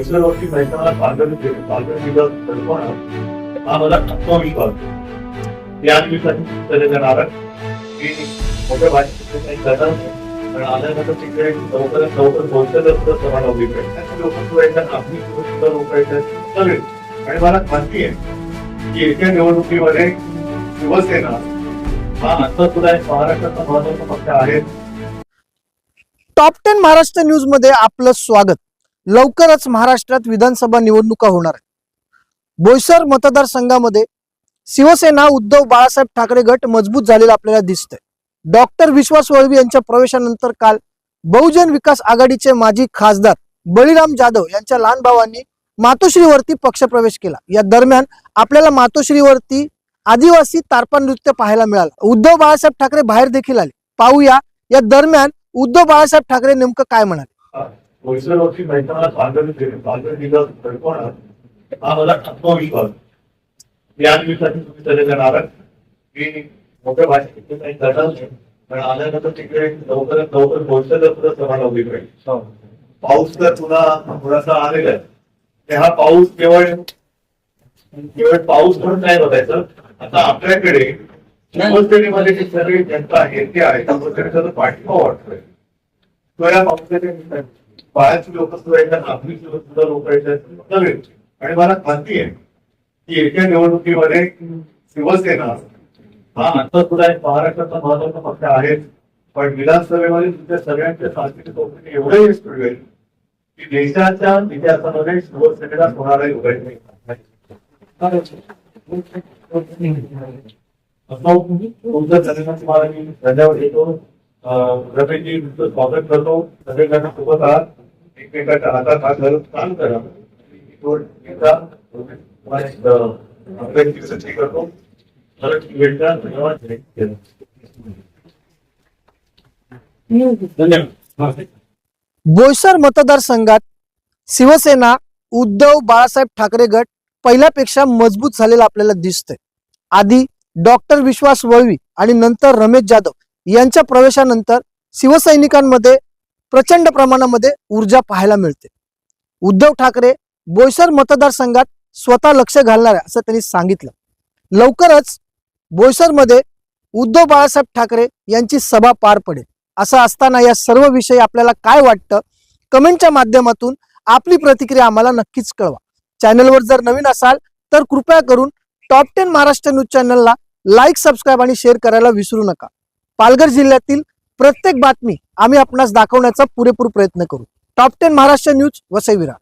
वर्षी मैदानाला पालघर पालघर जिल्हा सरपण हा माझा आत्मविश्वास या दिवसाची सगळ्यांना नाराज की मोठ्या भाषेत काही करणार नाही. पण आल्यानंतर तिकडे लवकरात लवकर पोहोचत असतं सभा नवरीकडे लोक सुद्धा येतात. आपली सुद्धा लोक येतात. सगळे आणि मला खात्री आहे की येत्या निवडणुकीमध्ये शिवसेना हा आता सुद्धा एक महाराष्ट्राचा महत्त्वाचा पक्ष आहे. टॉप टेन महाराष्ट्र न्यूजमध्ये आपलं स्वागत. लवकरच महाराष्ट्रात विधानसभा निवडणुका होणार आहेत. बोईसर मतदारसंघामध्ये शिवसेना उद्धव बाळासाहेब ठाकरे गट मजबूत झालेला आपल्याला दिसतंय. डॉक्टर विश्वास वळवी यांच्या प्रवेशानंतर काल बहुजन विकास आघाडीचे माजी खासदार बळीराम जाधव यांच्या लहान भावांनी मातोश्रीवरती पक्षप्रवेश केला. या दरम्यान आपल्याला मातोश्रीवरती आदिवासी तारपा नृत्य पाहायला मिळालं. उद्धव बाळासाहेब ठाकरे बाहेर देखील आले. पाहूया या दरम्यान उद्धव बाळासाहेब ठाकरे नेमकं काय म्हणाले? वर्षी मैदानाला पालघर पालघर जिल्हा सरपण हा माझा आत्मविश्वास. या दिवसाची तुम्ही सगळ्यांना नाराज की मोठ्या भाषेत काही करणार पण आल्यानंतर तिकडे लवकरात लवकर पोहोचत असतं सभा नवरीकडे पाऊस तर पुन्हा थोडासा आलेला आहे. ते हा पाऊस केवळ केवळ पाऊस म्हणून नाही बघायचं. आता आपल्याकडे शिवसेनेमध्ये जे सगळे जनता आहे ते आहे त्याचा पाठिंबा वाटतोय. तो या पावसाच्या बाळाची लोक सुद्धा येतात आपली सुद्धा लोक येतात सगळे आणि मला खात्री आहे की येत्या निवडणुकीमध्ये शिवसेना हा आता सुद्धा एक महाराष्ट्राचा महत्त्वाचा पक्ष आहे पण विधानसभेमध्ये तुमच्या सगळ्यांच्या सांस्कृतिक कोकणी एवढं यश मिळवेल की देशाच्या इतिहासामध्ये शिवसेनेला कोणालाही उघड नाही. तुमचं सगळ्यांना मला मी धन्यवाद देतो. रमेशजी तुमचं स्वागत करतो. सगळेजण सोबत आहात. एकमेकाच्या हातात हात घालून काम करा तो करतो. बोईसर मतदारसंघात शिवसेना उद्धव बाळासाहेब ठाकरे गट पहिल्यापेक्षा मजबूत झालेला आपल्याला दिसतंय. आधी डॉक्टर विश्वास वळवी आणि नंतर रमेश जाधव यांच्या प्रवेशानंतर शिवसैनिकांमध्ये प्रचंड प्रमाणामध्ये ऊर्जा पाहायला मिळते. उद्धव ठाकरे बोईसर मतदारसंघात स्वतः लक्ष घालणार आहे असं त्यांनी सांगितलं. लवकरच बोईसरमध्ये उद्धव बाळासाहेब ठाकरे यांची सभा पार पडेल. असं असताना या सर्व विषयी आपल्याला काय वाटतं? कमेंटच्या माध्यमातून आपली प्रतिक्रिया आम्हाला नक्कीच कळवा. चॅनलवर जर नवीन असाल तर कृपया करून टॉप टेन महाराष्ट्र न्यूज चॅनलला लाईक सबस्क्राईब आणि शेअर करायला विसरू नका. पालघर जिल्ह्यातील प्रत्येक बातमी आम्ही आपणास दाखवण्याचा पुरेपूर प्रयत्न करू. Top ten Maharashtra news वसईविरा